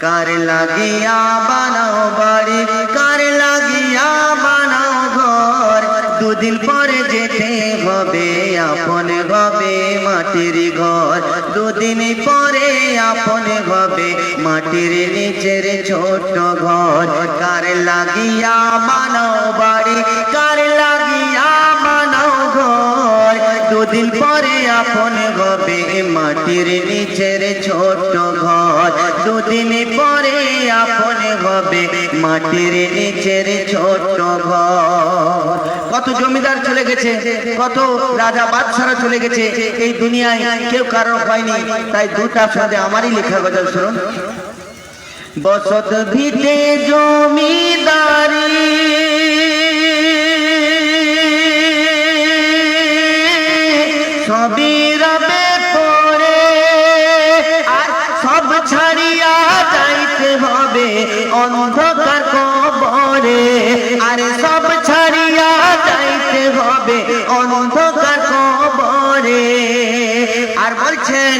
কার লাগিয়া বানাও বাড়ি, কার লাগিয়া বানাও ঘর? দুদিন পরে যেতে হবে, আপন হবে মাটির ঘর। দুদিন পরে আপন হবে মাটির নিচের ছোট ঘর। কার লাগিয়া বানাও বাড়ি, কার লাগিয়া বানাও ঘর? দুদিন পরে আপন হবে মাটির নিচের ছোট ঘর। দুদিন পরে আপন হবে মাটির নিচের ছোট ঘর। কত জমিদার চলে গেছে, কত রাজা বাদশারা চলে গেছে। এই দুনিয়ায় কেউ কারও হয়নি, তাই দুটা সাথে আমারই লেখা গজল শুনুন। বসত ভিটে জমিদারি সবই পরে আর সব ছাড়িয়া যাইতে হবে অন্ধকার কবরে। আরে সব ছাড়িয়া যাইতে হবে অন্ধকার কবরে। আর বলছেন,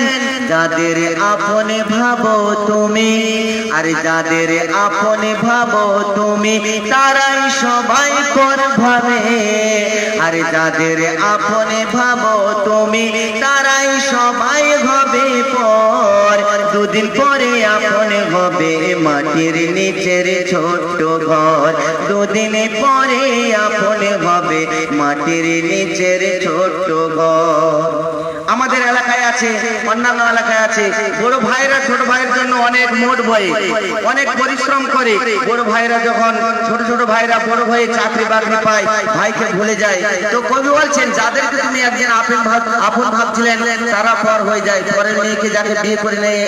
যাদের আপনে ভাবো তুমি আর যাদের আপনে ভাবো তুমি, তারাই সবাই পর ভাবে। আর যাদের আপনে ভাবো তুমি, তারাই সবাই হবে পর। দুদিন পরে আপনে হবে মাটির নিচের ছোট্ট ঘর। দুদিন পরে আপনে হবে মাটির নিচের ছোট্ট ঘর। আছে, অন্যান্য এলাকায় আছে। বড় ভাইরা ছোট ভাইয়ের জন্য অনেক মোট বয়ে, অনেক পরিশ্রম করে। বড় ভাইরা যখন ছোট ছোট ভাইরা বড় ভাইয়ে চাকরি বাকরি পায়, ভাইকে ভুলে যায়। তো কবি বলছেন, যাদেরকে তুমি একজন আপন ভাব, আপন ভাবছিলেন, তারা পর হয়ে যায়। পরের মেয়েকে যাকে বিয়ে করে নিয়ে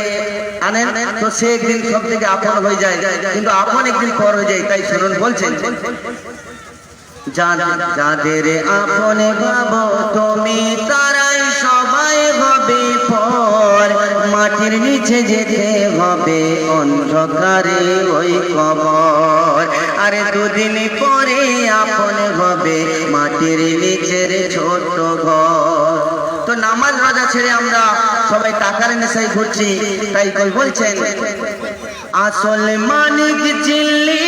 আনেন, তো সে একদিন সব থেকে আপন হয়ে যায়। কিন্তু আপন একদিন পর হয়ে যায়, তাই শুনুন, বলছেন। যাদের আপনে ভাবো তুমি মাটির নিচে যেতে হবে, অন্ধকারে ওই কবর আরে দুদিন পরে আপনে হবে মাটির নিচের ছোট ঘর। তো নামাজ রাজা ছেড়ে আমরা সবাই টাকার নেশায় ঘুরছি, তাই কই বলছেন, আসল মানিক চিল্লি